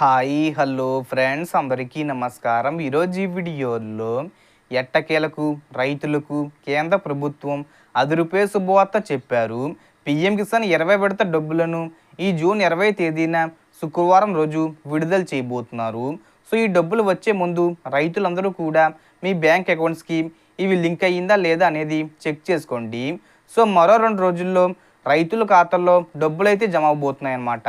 Hi hello friends అందరికీ నమస్కారం. ఈరోజు ఈ వీడియోలో ఎట్టకేలకు రైతులకు కేంద్ర ప్రభుత్వం అదురుపే శుభవార్త చెప్పారు. పిఎం కిసాన్ ఇరవై విడత డబ్బులను ఈ జూన్ ఇరవై తేదీన శుక్రవారం రోజు విడుదల చేయబోతున్నారు. సో ఈ డబ్బులు వచ్చే ముందు రైతులందరూ కూడా మీ బ్యాంక్ అకౌంట్స్కి ఇవి లింక్ అయ్యిందా లేదా అనేది చెక్ చేసుకోండి. సో మరో రెండు రోజుల్లో రైతుల ఖాతాల్లో డబ్బులు అయితే జమ అవబోతున్నాయి అన్నమాట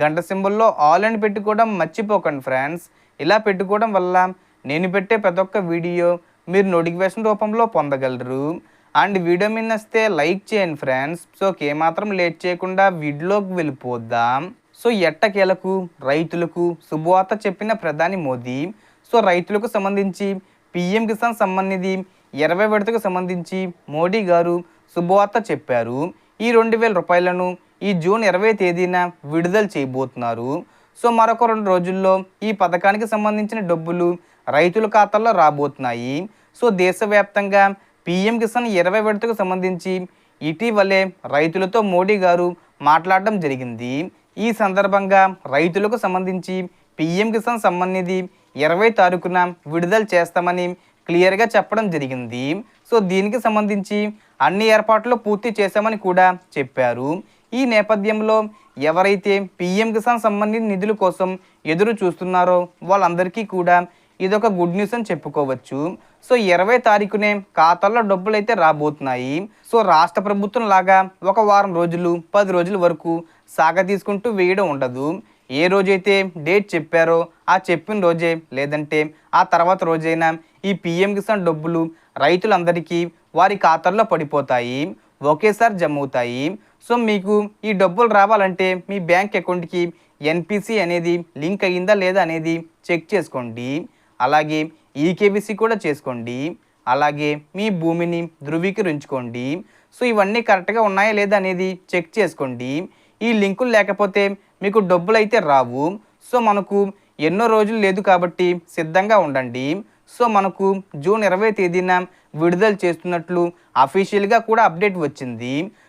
గంట సింబల్లో ఆల్ అని పెట్టుకోవడం మర్చిపోకండి ఫ్రెండ్స్. ఇలా పెట్టుకోవడం వల్ల నేను పెట్టే ప్రతి ఒక్క వీడియో మీరు నోటిఫికేషన్ రూపంలో పొందగలరు. అండ్ వీడియో మీద వస్తే లైక్ చేయండి ఫ్రెండ్స్. సో ఏమాత్రం లేట్ చేయకుండా వీడియోకి వెళ్ళిపోద్దాం సో ఎట్టకేలకు రైతులకు శుభవార్త చెప్పిన ప్రధాని మోదీ. సో రైతులకు సంబంధించి పిఎం కిసాన్ సంబంధించి ఇరవై విడతకు సంబంధించి మోడీ గారు శుభవార్త చెప్పారు. ఈ రెండు వేల రూపాయలను ఈ జూన్ ఇరవై తేదీన విడుదల చేయబోతున్నారు. సో మరొక రెండు రోజుల్లో ఈ పథకానికి సంబంధించిన డబ్బులు రైతుల ఖాతాల్లో రాబోతున్నాయి. సో దేశవ్యాప్తంగా పిఎం కిసాన్ ఇరవై విడతకు సంబంధించి ఇటీవలే రైతులతో మోడీ గారు మాట్లాడడం జరిగింది. ఈ సందర్భంగా రైతులకు సంబంధించి పిఎం కిసాన్ సంబంధించి ఇరవై తారీఖున విడుదల చేస్తామని క్లియర్గా చెప్పడం జరిగింది. సో దీనికి సంబంధించి అన్ని ఏర్పాట్లు పూర్తి చేశామని కూడా చెప్పారు. ఈ నేపథ్యంలో ఎవరైతే పిఎం కిసాన్ సంబంధించిన నిధుల కోసం ఎదురు చూస్తున్నారో వాళ్ళందరికీ కూడా ఇదొక గుడ్ న్యూస్ అని చెప్పుకోవచ్చు. సో ఇరవై తారీఖునే ఖాతాల్లో డబ్బులు అయితే రాబోతున్నాయి. సో రాష్ట్ర ప్రభుత్వం లాగా ఒక వారం రోజులు పది రోజుల వరకు సాగ తీసుకుంటూ వేయడం ఉండదు. ఏ రోజైతే డేట్ చెప్పారో ఆ చెప్పిన రోజే లేదంటే ఆ తర్వాత రోజైనా ఈ పిఎం కిసాన్ డబ్బులు రైతులందరికీ వారి ఖాతాల్లో పడిపోతాయి. ఒకేసారి జమ అవుతాయి సో మీకు ఈ డబ్బులు రావాలంటే మీ బ్యాంక్ అకౌంట్కి ఎన్పిసి అనేది లింక్ అయ్యిందా లేదా అనేది చెక్ చేసుకోండి. అలాగే ఈకేబీసీ కూడా చేసుకోండి. అలాగే మీ భూమిని ధృవీకరించుకోండి. సో ఇవన్నీ కరెక్ట్గా ఉన్నాయా లేదా అనేది చెక్ చేసుకోండి. ఈ లింకులు లేకపోతే మీకు డబ్బులు అయితే రావు. సో మనకు ఎన్నో రోజులు లేదు కాబట్టి సిద్ధంగా ఉండండి. సో మనకు జూన్ ఇరవై తేదీన విడుదల చేస్తున్నట్లు అఫీషియల్గా కూడా అప్డేట్ వచ్చింది.